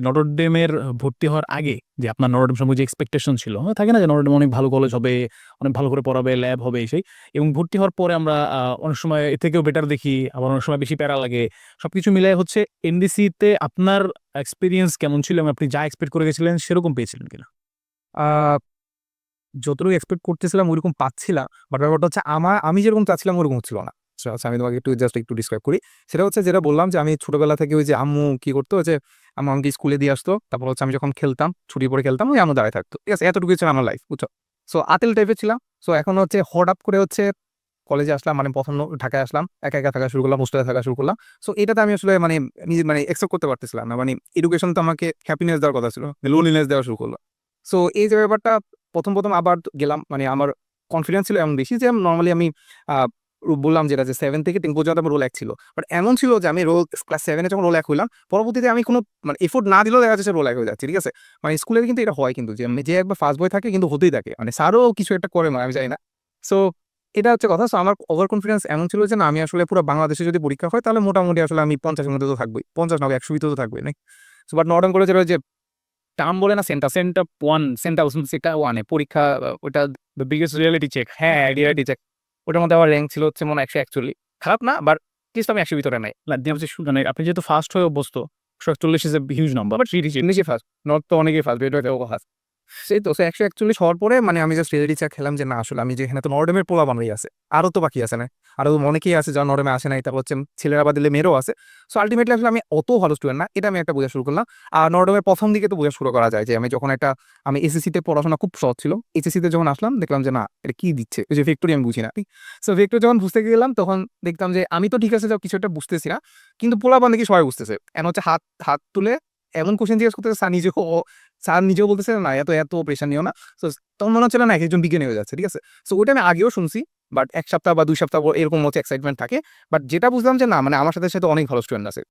নটরডেমের ভর্তি হওয়ার আগে যে আপনার নটরডেম সম্পর্কে যে এক্সপেকটেশন ছিল হ্যাঁ, থাকে না যে নটরডেম অনেক ভালো কলেজ হবে অনেক ভালো করে পড়াবে ল্যাব হবে সেই এবং ভর্তি হওয়ার পরে আমরা অনেক সময় এ থেকেও বেটার দেখি আবার অনেক সময় বেশি প্যারা লাগে। সবকিছু মিলাই হচ্ছে এনডিসিতে আপনার এক্সপিরিয়েন্স কেমন ছিল এবং আপনি যা এক্সপেক্ট করে গেছিলেন সেরকম পেয়েছিলেন কিনা? যতটুকু এক্সপেক্ট করতেছিলাম ওইরকম পাচ্ছিলাম বাট ব্যাপারটা হচ্ছে আমার আমি যেরকম চাচ্ছিলাম ওরকম ছিল না। আচ্ছা আচ্ছা, আমি তোমাকে একটু জাস্ট একটু ডিসক্রাইব করি। সেটা হচ্ছে যেটা বললাম যে আমি ছোটবেলা থেকে ওই যে আম্মু কি করতো যে আম্মু আমাকে স্কুলে দিয়ে আসতো। তারপর হচ্ছে আমি যখন খেলতাম ছুটি পরে খেলতাম, ওই আম্মু দাঁড়ায় থাকতো। ঠিক আছে এতটুকুই ছিল আমার লাইফ বুঝছ? সো আতেল টাইপের ছিলাম। সো এখন হচ্ছে হঠাৎ করে হচ্ছে কলেজে আসলাম মানে প্রথম ঢাকায় আসলাম, একা একা থাকা শুরু করলাম হোস্টেলে থাকা শুরু করলাম। সো এটাতে আমি আসলে মানে নিজে মানে একসেপ্ট করতে পারতেছিলাম না। মানে এডুকেশন তো আমাকে হ্যাপিনেস দেওয়ার কথা ছিল লোনলিনেস দেওয়া শুরু করল। সো এই যে ব্যাপারটা, প্রথম প্রথম আবার গেলাম মানে আমার কনফিডেন্স ছিল এমন বেশি যে নর্মালি আমি বললাম যেটা যে সেভেন থেকে টেন পর্যন্ত আমার রোল এক ছিল। বাট এমন ছিল যে আমি রোল ক্লাস সেভেনে যখন রোল এক হইলাম, পরবর্তীতে আমি কোনো মানে এফোর্ট না দিলেও দেখা যাচ্ছে রোল এক হয়ে যাচ্ছে, ঠিক আছে? মানে স্কুলে কিন্তু এটা হয় কিন্তু যে যে একবার ফার্স্ট বয় থাকে কিন্তু হতেই থাকে। মানে স্যারও কিছু একটা করে মানে আমি জানি না। সো এটা হচ্ছে কথা। সো আমার ওভার কনফিডেন্স এমন ছিল যে না, আমি আসলে পুরো বাংলাদেশে যদি পরীক্ষা হয়, তাহলে মোটামুটি আসলে আমি পঞ্চাশের মধ্যে তো থাকবোই। পঞ্চাশ না, একশো ভিতরে তো থাকবোই নাকি সো বাট নর্ডন কলেজের যে টার্ম বলে না সেন্টার সেন্টার ওয়ান সেন্টার সেটা ওয়ানে পরীক্ষা ওটা দ্য বিগেস্ট রিয়েলিটি চেক হ্যাঁ রিয়ালিটি চেক ওটার মধ্যে আমার র্যাঙ্ক ছিল হচ্ছে মনে একশো একচল্লিশ। খারাপ না বাট কিছু আমি একশো ভিতরে নাই। মানে আপনি যেহেতু ফার্স্ট হয়ে অভ্যস্ত একশো চল্লিশ is a huge number but নিজে ফার্স্ট নর্থ তো অনেকেই ফার্স্ট বেড ফার্স্ট সেই তো একশো একচল্লিশ হওয়ার পরে মানে আমি জাস্ট রিয়ালিটি চেক খেলাম যে না, আসলে আমি যেখানে তো নর্ডেমের পোলা বানাই আছে আরও তো বাকি আছে না আরও অনেকেই আছে যারা নর্ডেমে আসে নাই, তারপর হচ্ছে ছেলেরা বা দিলে মেয়েরও আছে সো আলটিমেটলি আসলে আমি অত ভালো স্টুডেন্ট না, এটা আমি একটা বোঝা শুরু করলাম, আর নর্ডেমের প্রথম দিকে তো বোঝা শুরু করা যায় যে আমি যখন একটা, আমি এসএসসিতে পড়াশোনা খুব সহজ ছিল এসএসসিতে যখন আসলাম দেখলাম যে না, এটা কি দিচ্ছে, ওই যে ভেক্টরি আমি বুঝি না সো ভেক্টর যখন বুঝতে গেলাম তখন দেখতাম যে আমি তো ঠিক আছে, যাও কিছু একটা বুঝতেছি না, কিন্তু পোলা বান্ধে সবাই বুঝতেছে এমন হচ্ছে হাত হাত তুলে এমন কোশ্চেন জিজ্ঞেস করতেছে, স্যার নিজেও স্যার নিজেও বলতেছে, না, এত এত প্রেশার নিও না। সো তখন মনে হচ্ছিল, না এক একজন বিজ্ঞানী হয়ে যাচ্ছে। ঠিক আছে? সো ওইটা আমি আগেও শুনছি বাট এক সপ্তাহ বা দুই সপ্তাহ পর এরকম হচ্ছে এক্সাইটমেন্ট থাকে। বাট যেটা বুঝলাম যে, না মানে আমার সাথে সাথে অনেক ভালো স্টুডেন্ট আছে।